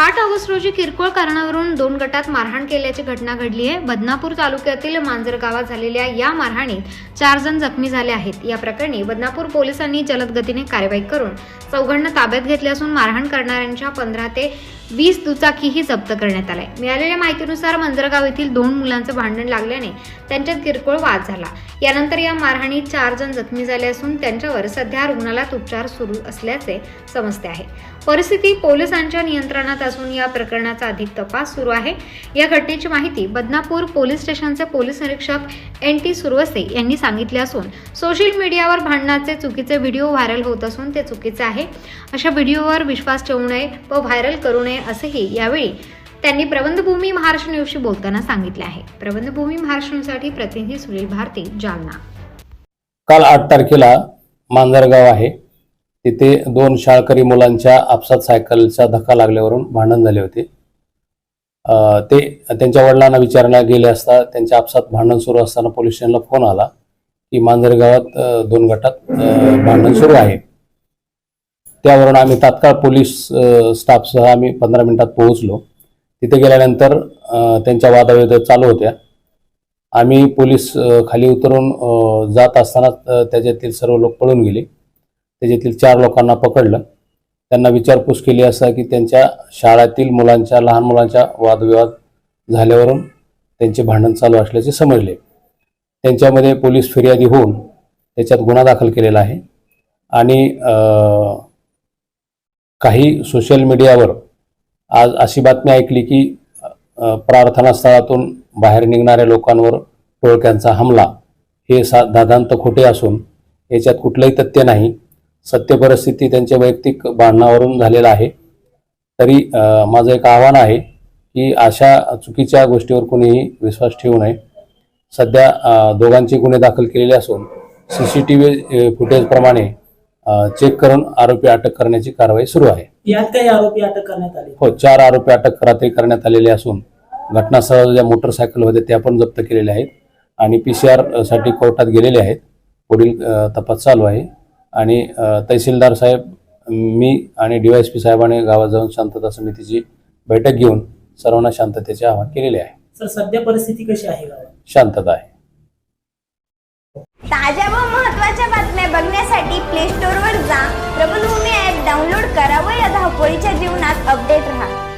आठ ऑगस्ट रोजी किरकोळ कारणावरून दोन गटात मारहाण केल्याची घटना घडली आहे. बदनापूर तालुक्यातील मांजर गावात झालेल्या या मारहाणीत चार जण जखमी झाले आहेत. या प्रकरणी बदनापूर पोलिसांनी जलद गतीने कारवाई करून चौघांना ताब्यात घेतले असून मारहाण करणाऱ्यांच्या पंधरा ते वीस दुचाकीही जप्त करण्यात आलाय मिळालेल्या माहितीनुसार मांजरगाव येथील दोन मुलांचं भांडण लागल्याने त्यांच्यात किरकोळ वाद झाला. यानंतर या मारहाणीत चार जण जखमी झाले असून त्यांच्यावर सध्या रुग्णालयात उपचार सुरू असल्याचे समजते आहे. परिस्थिती पोलिसांच्या नियंत्रणात असून या प्रकरणाचा अधिक तपास सुरू आहे. या घटनेची माहिती बदनापूर पोलीस स्टेशनचे पोलीस निरीक्षक एन टी सुरवसे यांनी सांगितले असून सोशल मीडियावर भांडणाचे चुकीचे व्हिडिओ व्हायरल होत असून ते चुकीचे आहे. अशा व्हिडिओवर विश्वास ठेवू नये व व्हायरल करू नये असेही यावेळी त्यांनी प्रबंधभूमी महाराष्ट्र न्यूजशी बोलताना सांगितले आहे. प्रबंधभूमी महाराष्ट्र न्यूजसाठी प्रतिनिधी सुनील भारती जालना. काल आठ तारखेला मांजरगाव आहे. तिथे दोन शाळकरी मुलांच्या आपसात सायकलचा धक्का लागल्यावरून भांडण झाले होते. ते त्यांच्या वडिलांना विचारण्यात गेले असता त्यांच्या आपसात भांडण सुरू असताना पोलीस स्टेशनला फोन आला की मांजर गावात दोन गटात भांडण सुरू आहे. त्यावरून आम्ही तात्काळ पोलीस स्टाफसह आम्ही पंधरा मिनिटात पोहोचलो. तिथे गेल्यानंतर त्यांच्या वादाविवाद चालू होत्या. आम्ही पोलीस खाली उतरून जात असताना त्याच्यातील सर्व लोक पळून गेले. त्याच्यातील चार लोकांना पकडलं. त्यांना विचारपूस केली असता की त्यांच्या शाळेतील मुलांच्या लहान मुलांच्या वादविवाद झाल्यावरून त्यांचे भांडण चालू असल्याचे समजले. त्यांच्यामध्ये पोलीस फिर्यादी होऊन त्याच्यात गुन्हा दाखल केलेला आहे. आणि काही सोशल मीडियावर आज अशी बातमी ऐकली की प्रार्थनास्थळातून बाहेर निघणाऱ्या लोकांवर टोळक्यांचा हमला. हे सा दादांत खोटे असून याच्यात कुठलंही तथ्य नाही. सत्य परिस्थिती त्यांच्या वैयक्तिक भांडणावरून झालेलं आहे. तरी माझं एक आव्हान आहे की अशा चुकीच्या गोष्टीवर कोणीही विश्वास ठेवू नये. सध्या दोघांचे गुन्हे दाखल केलेले असून सी सी टी व्ही फुटेजप्रमाणे चेक करून आरोपी अटक करण्याची कारवाई सुरू आहे. यात काही आरोपी अटक करण्यात आले? हो चार आरोपी अटक रात्री करण्यात आलेले असून घटनास्थळावर ज्या मोटरसायकल होत्या त्या पण जप्त केलेल्या आहेत आणि पी सी आरसाठी कोर्टात गेलेले आहेत. पुढील तपास चालू आहे. आणि तहसीलदार साहेब मी आणि डीवायएसपी साहेबांनी गावात जाऊन शांतता समितीची बैठक घेऊन सर्वांना शांततेचे आवाहन केलेले आहे. सर सध्या परिस्थिती कशी आहे शांतता आहे. ताज्या व महत्त्वाच्या बातम्या बघण्यासाठी प्ले स्टोअरवर जा. प्रबलभूमी ॲप डाउनलोड करा व या धावपळीच्या जीवनात अपडेट राहा.